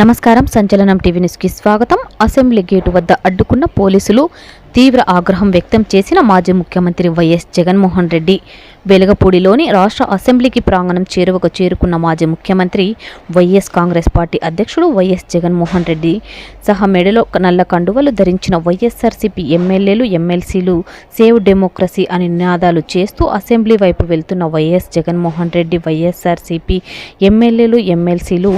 నమస్కారం సంచలనం టీవీ న్యూస్కి స్వాగతం. అసెంబ్లీ గేటు వద్ద అడ్డుకున్న పోలీసులు తీవ్ర ఆగ్రహం వ్యక్తం చేసిన మాజీ ముఖ్యమంత్రి వైఎస్ జగన్మోహన్ రెడ్డి. వెలగపూడిలోని రాష్ట్ర అసెంబ్లీకి ప్రాంగణం చేరువకు చేరుకున్న మాజీ ముఖ్యమంత్రి వైఎస్ కాంగ్రెస్ పార్టీ అధ్యక్షుడు వైఎస్ జగన్మోహన్ రెడ్డి సహా మెడలో నల్ల కండువలు ధరించిన వైఎస్ఆర్సీపీ ఎమ్మెల్యేలు ఎమ్మెల్సీలు సేవ్ డెమోక్రసీ అని నినాదాలు చేస్తూ అసెంబ్లీ వైపు వెళ్తున్న వైఎస్ జగన్మోహన్ రెడ్డి వైఎస్ఆర్సీపీ ఎమ్మెల్యేలు ఎమ్మెల్సీలు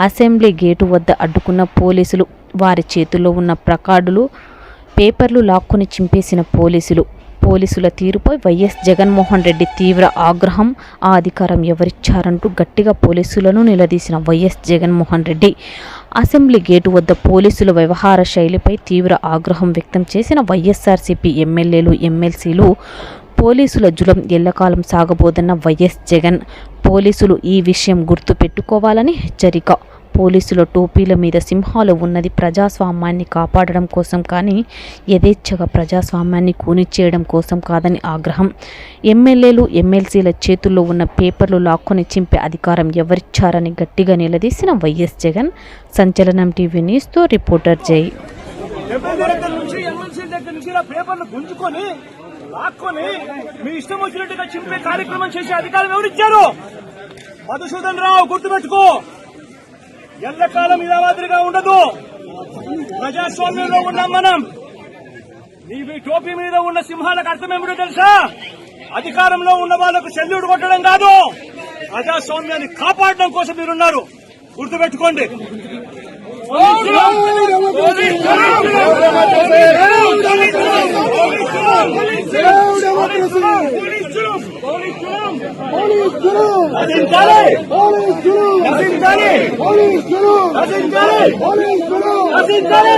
అసెంబ్లీ గేటు వద్ద అడ్డుకున్న పోలీసులు వారి చేతుల్లో ఉన్న ప్రకార్డులు పేపర్లు లాక్కుని చింపేసిన పోలీసులు. పోలీసుల తీరుపై వైఎస్ జగన్మోహన్ రెడ్డి తీవ్ర ఆగ్రహం ఆ అధికారం ఎవరిచ్చారంటూ గట్టిగా పోలీసులను నిలదీసిన YS Jaganmohan Reddy. Assembly gate వద్ద పోలీసుల వ్యవహార శైలిపై తీవ్ర ఆగ్రహం వ్యక్తం చేసిన వైఎస్ఆర్సీపీ ఎమ్మెల్యేలు ఎమ్మెల్సీలు పోలీసుల జులం ఎల్లకాలం సాగబోదన్న వైఎస్ జగన్ పోలీసులు ఈ విషయం గుర్తుపెట్టుకోవాలని హెచ్చరిక. పోలీసుల టోపీల మీద సింహాలు ఉన్నది ప్రజాస్వామ్యాన్ని కాపాడడం కోసం కానీ యథేచ్ఛగా ప్రజాస్వామ్యాన్ని కూనిచ్చేయడం కోసం కాదని ఆగ్రహం. ఎమ్మెల్యేలు ఎమ్మెల్సీల చేతుల్లో ఉన్న పేపర్లు లాక్కొని చింపే అధికారం ఎవరిచ్చారని గట్టిగా నిలదీసిన వైఎస్ జగన్. సంచలనం టీవీ న్యూస్తో రిపోర్టర్ జై. పేపర్లు గుంజుకొని లాక్కొని మీ ఇష్టం వచ్చినట్టుగా చింపే కార్యక్రమం చేసే అధికారం ఎవరిచ్చారు? మధుసూదన్ రావు గుర్తుపెట్టుకో. ఎల్లకాలం ఇలా మాదిరిగా ఉండదు. ప్రజాస్వామ్యంలో ఉన్నాం మనం. నీ మీ టోపీ మీద ఉన్న సింహాలకు అర్థమేమిటో తెలుసా? అధికారంలో ఉన్న వాళ్ళకు శల్యుడు కొట్టడం కాదు. ప్రజాస్వామ్యాన్ని కాపాడడం కోసం మీరున్నారు. గుర్తుపెట్టుకోండి. Azin Kale! Azin Kale!